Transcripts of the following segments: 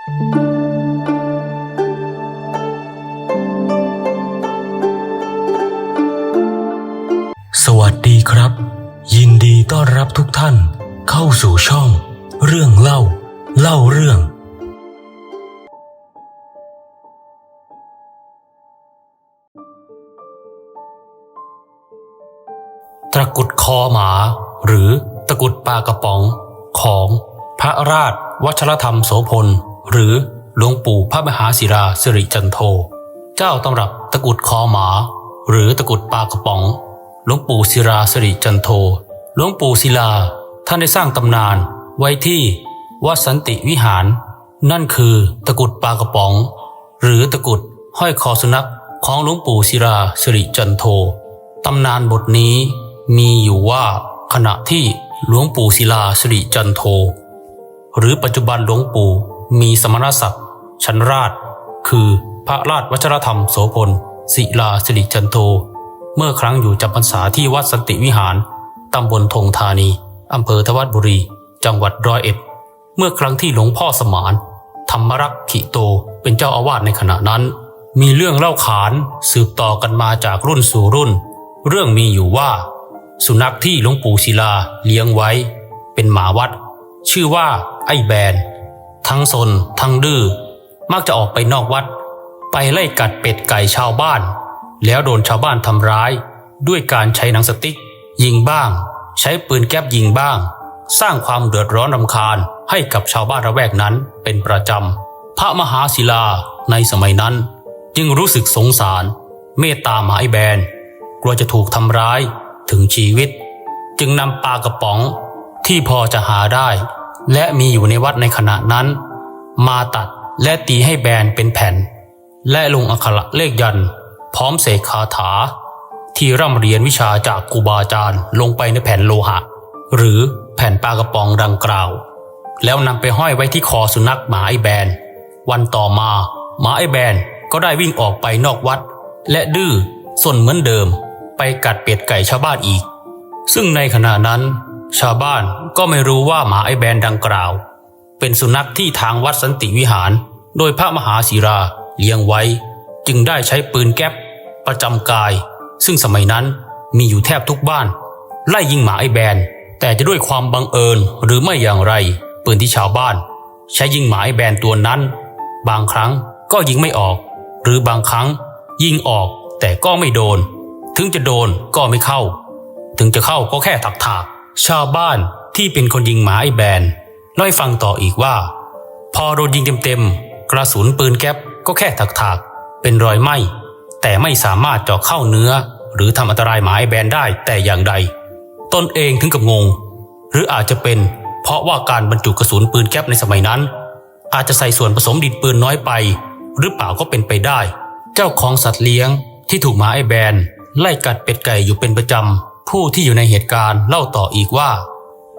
สวัสดีครับ ยินดีต้อนรับทุกท่านเข้าสู่ช่อง เรื่องเล่า เล่าเรื่อง ตะกุดคอหมา หรือตะกุดปลากระป๋องของพระราชวัชรธรรมโสพล หรือหลวงปู่พระมหาศิราสิริจันโท เจ้าตำรับตะกุดคอหมา หรือตะกุดปลากระป๋องหลวงปู่ศิราสิริจันโทหลวงปู่ศิลาท่านได้สร้างตำนานไว้ที่วัดสันติวิหาร นั่นคือตะกุดปลากระป๋อง หรือตะกุดห้อยคอสุนัขของหลวงปู่ศิราสิริจันโทตำนานบทนี้มีอยู่ว่าขณะที่หลวงปู่ศิลาสิริจันโท หรือปัจจุบันหลวงปู่ มีสมณศักดิ์ชั้นราช คือพระราชวัชรธรรมโสพลศิลาสิริจันโท เมื่อครั้งอยู่จำพรรษาที่วัดสันติวิหาร ตำบลธงธานี อำเภอทวัดบุรี จังหวัดร้อยเอ็ด เมื่อครั้งที่หลวงพ่อสมาน ธรรมรักขิโตเป็นเจ้าอาวาสในขณะนั้น มีเรื่องเล่าขานสืบต่อกันมาจากรุ่นสู่รุ่น เรื่องมีอยู่ว่า สุนัขที่หลวงปู่ศิลาเลี้ยงไว้ เป็นหมาวัด ชื่อว่าไอ้แบน ทั้งซนทั้งดื้อมักจะออกไปนอกวัด ไปไล่กัดเป็ดไก่ชาวบ้าน แล้วโดนชาวบ้านทำร้าย ด้วยการใช้หนังสติ๊ก ยิงบ้าง ใช้ปืนแก๊ปยิงบ้าง สร้างความเดือดร้อนรำคาญให้กับชาวบ้านระแวกนั้นเป็นประจำ พระมหาศิลาในสมัยนั้น จึงรู้สึกสงสาร เมตตาหมาไอแบน กลัวจะถูกทำร้ายถึงชีวิต จึงนำปลากระป๋องที่พอจะหาได้ และมีอยู่ในวัดในขณะนั้น มาตัดและตีให้แบนเป็นแผ่น และลงอักขระเลขยัน พร้อมเสกคาถา ที่ร่ำเรียนวิชาจากครูบาอาจารย์ลงไปในแผ่นโลหะ หรือแผ่นปลากระป๋องดังกล่าว แล้วนำไปห้อยไว้ที่คอสุนัขหมาไอแบน วันต่อมาหมาไอแบนก็ได้วิ่งออกไปนอกวัด และดื้อส่นเหมือนเดิม ไปกัดเป็ดไก่ชาวบ้านอีก ซึ่งในขณะนั้น ชาวบ้านก็ไม่รู้ว่าหมาไอแบนดังกล่าว เป็นสุนัขที่ทางวัดสันติวิหาร โดยพระมหาศิราเลี้ยงไว้ จึงได้ใช้ปืนแก๊ปประจำกาย ซึ่งสมัยนั้นมีอยู่แทบทุกบ้าน ไล่ยิงหมาไอแบน แต่จะด้วยความบังเอิญหรือไม่อย่างไร ปืนที่ชาวบ้าน ใช้ยิงหมาไอแบนตัวนั้น บางครั้งก็ยิงไม่ออก หรือบางครั้ง ยิงออกแต่ก็ไม่โดน ถึงจะโดนก็ไม่เข้า ถึงจะเข้าก็แค่ถักถาก ชาวบ้านที่เป็นคนยิงหมาไอแบนเล่าให้ฟังต่ออีกว่า พอโดนยิงเต็มๆ กระสุนปืนแก๊ปก็แค่ถักถากๆ เป็นรอยไหม้ แต่ไม่สามารถเจาะเข้าเนื้อ หรือทำอันตรายหมาไอแบนได้แต่อย่างใด ตนเองถึงกับงง หรืออาจจะเป็นเพราะว่าการบรรจุกระสุนปืนแก๊ปในสมัยนั้น อาจจะใส่ส่วนผสมดินปืนน้อยไป หรือเปล่าก็เป็นไปได้ เจ้าของสัตว์เลี้ยงที่ถูกหมาไอแบนไล่กัดเป็ดไก่อยู่เป็นประจำ ผู้ที่อยู่ในเหตุการณ์เล่าต่ออีกว่า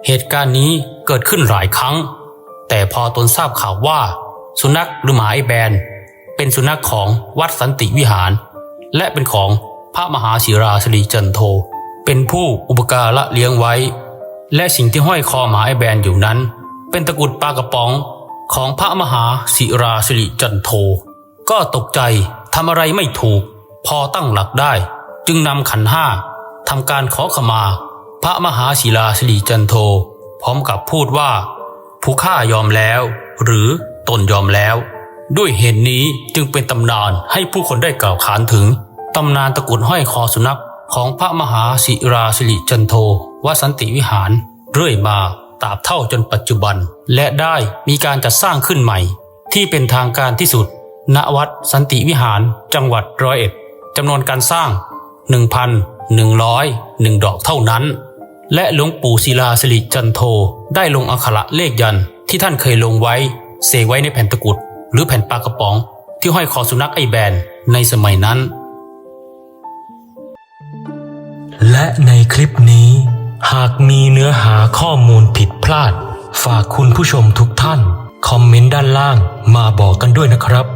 เหตุการณ์นี้เกิดขึ้นหลายครั้ง แต่พอตนทราบข่าวว่า สุนัขหรือหมาไอแบน เป็นสุนัขของวัดสันติวิหาร และเป็นของพระมหาศิราสิริจันโท เป็นผู้อุปการะเลี้ยงไว้ และสิ่งที่ห้อยคอหมาไอแบนอยู่นั้น เป็นตะกุดปลากระป๋องของพระมหาศิราสิริจันโท ก็ตกใจทำอะไรไม่ถูก พอตั้งหลักได้ จึงนำขันห้า ทำการขอขมา พระมหาศิลาสิริจันโท พร้อมกับพูดว่า ผู้ฆ่ายอมแล้ว หรือตนยอมแล้ว ด้วยเหตุนนี้จึงเป็นตำนานให้ผู้คนได้กล่าวขานถึงตำนานตะกุดห้อยคอสุนัขของพระมหาศิราสิริจันโทวสันติวิหาร เรื่อยมาตราบเท่าจนปัจจุบัน และได้มีการจัดสร้างขึ้นใหม่ ที่เป็นทางการที่สุด ณวัดสันติวิหาร จังหวัดร้อยเอ็ดจำนวนการสร้าง 1,101ดอกเท่านั้น และหลวงปู่ศิลาสิริจันโทได้ลงอักขระเลขยันที่ท่านเคยลงไว้เสกไว้ในแผ่นตะกุด หรือแผ่นปลากระป๋อง ที่ห้อยคอสุนัขไอแบนในสมัยนั้น และในคลิปนี้ หากมีเนื้อหาข้อมูลผิดพลาด ฝากคุณผู้ชมทุกท่าน คอมเมนต์ด้านล่างมาบอกกันด้วยนะครับ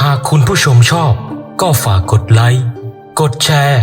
หากคุณผู้ชมชอบ ก็ฝากกดไลค์ กดแชร์